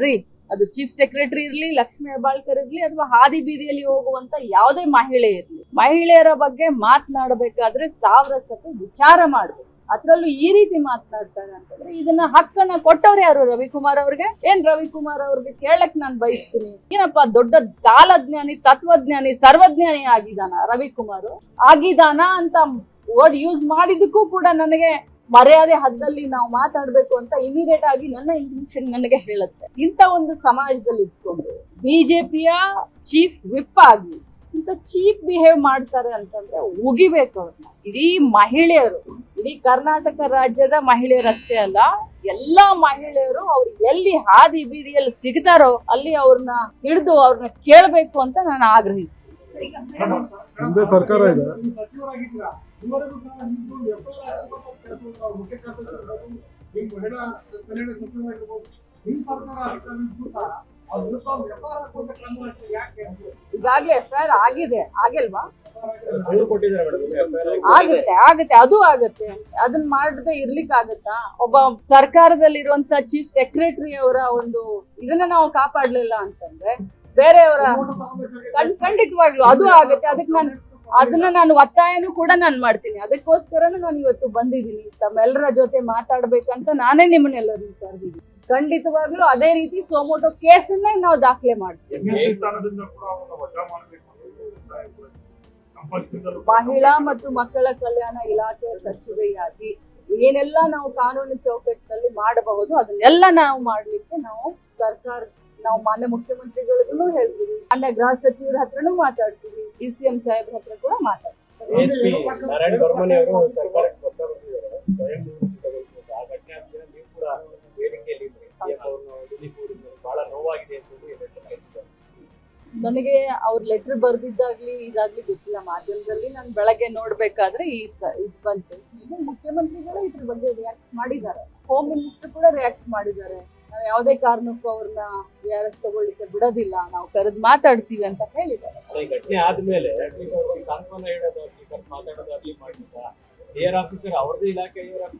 ಅಲ್ರಿ ಅದು chief secretary ಇರ್ಲಿ, ಲಕ್ಷ್ಮಿ ಹೆಬ್ಬಾಳ್ಕರ್ ಇರ್ಲಿ ಅಥವಾ ಹಾದಿ ಬೀದಿಯಲ್ಲಿ ಹೋಗುವಂತ ಯಾವುದೇ ಮಹಿಳೆ ಇರ್ಲಿ. ಮಹಿಳೆಯರ ಬಗ್ಗೆ ಮಾತನಾಡಬೇಕಾದ್ರೆ ಸಾವಿರ ಸತಿ ವಿಚಾರ ಮಾಡ್ಬೇಕು. ಅದ್ರಲ್ಲೂ ಈ ರೀತಿ ಮಾತನಾಡ್ತಾರೆ ಅಂತಂದ್ರೆ ಇದನ್ನ ಹಕ್ಕನ್ನ ಕೊಟ್ಟವ್ರು ಯಾರು? ರವಿಕುಮಾರ್ ಅವ್ರಿಗೆ? ಏನ್ ರವಿಕುಮಾರ್ ಅವ್ರಿಗೆ ಕೇಳಕ್ ನಾನ್ ಬಯಸ್ತೀನಿ. ಏನಪ್ಪಾ, ದೊಡ್ಡ ಕಾಲಜ್ಞಾನಿ, ತತ್ವಜ್ಞಾನಿ, ಸರ್ವಜ್ಞಾನಿ ಆಗಿದಾನ ರವಿಕುಮಾರ್? ಆಗಿದಾನ ಅಂತ ವರ್ಡ್ ಯೂಸ್ ಮಾಡಿದಕ್ಕೂ ಕೂಡ ನನಗೆ ಮರ್ಯಾದೆ ಹದ್ದಲ್ಲಿ ನಾವು ಮಾತಾಡ್ಬೇಕು ಅಂತ ಇಮಿಡಿಯೇಟ್ ಆಗಿ ನನ್ನ ಇಂಟೆನ್ಷನ್ ನನಗೆ ಹೇಳುತ್ತೆ. ಇಂಥ ಒಂದು ಸಮಾಜದಲ್ಲಿ ಇಟ್ಕೊಂಡು ಬಿಜೆಪಿಯ ಚೀಫ್ ವಿಪ್ ಆಗಿ ಇಂಥ ಚೀಪ್ ಬಿಹೇವ್ ಮಾಡ್ತಾರೆ ಅಂತಂದ್ರೆ ಉಗಿಬೇಕು ಅವ್ರನ್ನ. ಇಡೀ ಮಹಿಳೆಯರು ಇಡೀ ಕರ್ನಾಟಕ ರಾಜ್ಯದ ಮಹಿಳೆಯರಷ್ಟೇ ಅಲ್ಲ ಎಲ್ಲಾ ಮಹಿಳೆಯರು ಅವ್ರು ಎಲ್ಲಿ ಹಾದಿ ಬೀದಿಯಲ್ಲಿ ಸಿಗ್ತಾರೋ ಅಲ್ಲಿ ಅವ್ರನ್ನ ಹಿಡಿದು ಅವ್ರನ್ನ ಕೇಳಬೇಕು ಅಂತ ನಾನು ಆಗ್ರಹಿಸ್ತೀನಿ. ಸರ್ಕಾರ ಸರ್ಕಾರ ಕೆಲಸವನ್ನು ಈಗಾಗ್ಲೇ ಎಫ್ ಐ ಆರ್ ಆಗಿದೆ, ಆಗಿಲ್ವಾ? ಆಗುತ್ತೆ ಆಗುತ್ತೆ, ಅದು ಆಗುತ್ತೆ. ಅದನ್ನ ಮಾಡದೆ ಇರ್ಲಿಕ್ಕೆ ಆಗುತ್ತಾ ಒಬ್ಬ ಸರ್ಕಾರದಲ್ಲಿರುವಂತ ಚೀಫ್ ಸೆಕ್ರೆಟರಿ ಅವರ ಒಂದು ಇದನ್ನ ನಾವು ಕಾಪಾಡ್ಲಿಲ್ಲ ಅಂತಂದ್ರೆ, ಬೇರೆಯವರ ಖಂಡಿತವಾಗ್ಲು ಅದು ಆಗುತ್ತೆ. ಅದಕ್ಕೆ ನಾನು ಅದನ್ನ ನಾನು ಒತ್ತಾಯನೂ ಕೂಡ ನಾನು ಮಾಡ್ತೀನಿ. ಅದಕ್ಕೋಸ್ಕರ ನಾನು ಇವತ್ತು ಬಂದಿದ್ದೀನಿ. ತಮ್ಮೆಲ್ಲರ ಜೊತೆ ಮಾತಾಡ್ಬೇಕಂತ ನಾನೇ ನಿಮ್ಮನ್ನೆಲ್ಲರನ್ನು ಕರೆದಿದ್ದೀನಿ. ಖಂಡಿತವಾಗ್ಲೂ ಅದೇ ರೀತಿ ಸೋಮೋಟೋ ಕೇಸನ್ನೇ ನಾವು ದಾಖಲೆ ಮಾಡ್ತೀವಿ. ಮಹಿಳಾ ಮತ್ತು ಮಕ್ಕಳ ಕಲ್ಯಾಣ ಇಲಾಖೆಯ ಸಚಿವೆಯಾಗಿ ಏನೆಲ್ಲ ನಾವು ಕಾನೂನು ಚೌಕಟ್ಟಿನಲ್ಲಿ ಮಾಡಬಹುದು ಅದನ್ನೆಲ್ಲ ನಾವು ಮಾಡ್ಲಿಕ್ಕೆ ನಾವು ಸರ್ಕಾರ ನಾವು ಮಾನ್ಯ ಮುಖ್ಯಮಂತ್ರಿಗಳಿಗೂ ಹೇಳ್ತೀವಿ. ಮಾನ್ಯ ಗೃಹ ಸಚಿವರ ಹತ್ರನೂ ಮಾತಾಡ್ತೀವಿ. ಡಿ ಸಿ ಎಂ ಸಾಹೇಬ್ರ ಹತ್ರ ಕೂಡ ಮಾತಾಡ್ತೀವಿ. ನನಗೆ ಅವ್ರ ಲೆಟರ್ ಬರ್ದಿದ್ದಾಗ್ಲಿ ಇದಾಗ್ಲಿ ಗೊತ್ತಿಲ್ಲ. ಮಾಧ್ಯಮದಲ್ಲಿ ನಾನು ಬೆಳಗ್ಗೆ ನೋಡ್ಬೇಕಾದ್ರೆ ಈ ಸ- ಇದು ಬಂತು. ಈಗ ಮುಖ್ಯಮಂತ್ರಿಗಳು ಇದ್ರ ಬಗ್ಗೆ ರಿಯಾಕ್ಟ್ ಮಾಡಿದ್ದಾರೆ. ಹೋಮ್ ಮಿನಿಸ್ಟರ್ ಕೂಡ ರಿಯಾಕ್ಟ್ ಮಾಡಿದ್ದಾರೆ. ಯಾವುದೇ ಕಾರಣಕ್ಕೂ ಅವ್ರನ್ನ ಆರ್ ಎಸ್ ತಗೊಳ್ಳಿಕ್ಕೆ ಬಿಡೋದಿಲ್ಲ. ನಾವು ಕರೆದು ಮಾತಾಡ್ತೀವಿ ಅಂತ ಹೇಳಿದ್ದಾರೆ. ಈ ಘಟನೆ ಆದ್ಮೇಲೆ ಅವ್ರಿಗೆ ಸಾಂತ್ವನ ಹೇಳೋದಾಗ್ಲಿ ಮಾತಾಡೋದಾಗ್ಲಿ ಮಾಡಿಲ್ಲ ಏರ್ ಆಫೀಸರ್ ಅವ್ರದ್ದು ಇಲಾಖೆ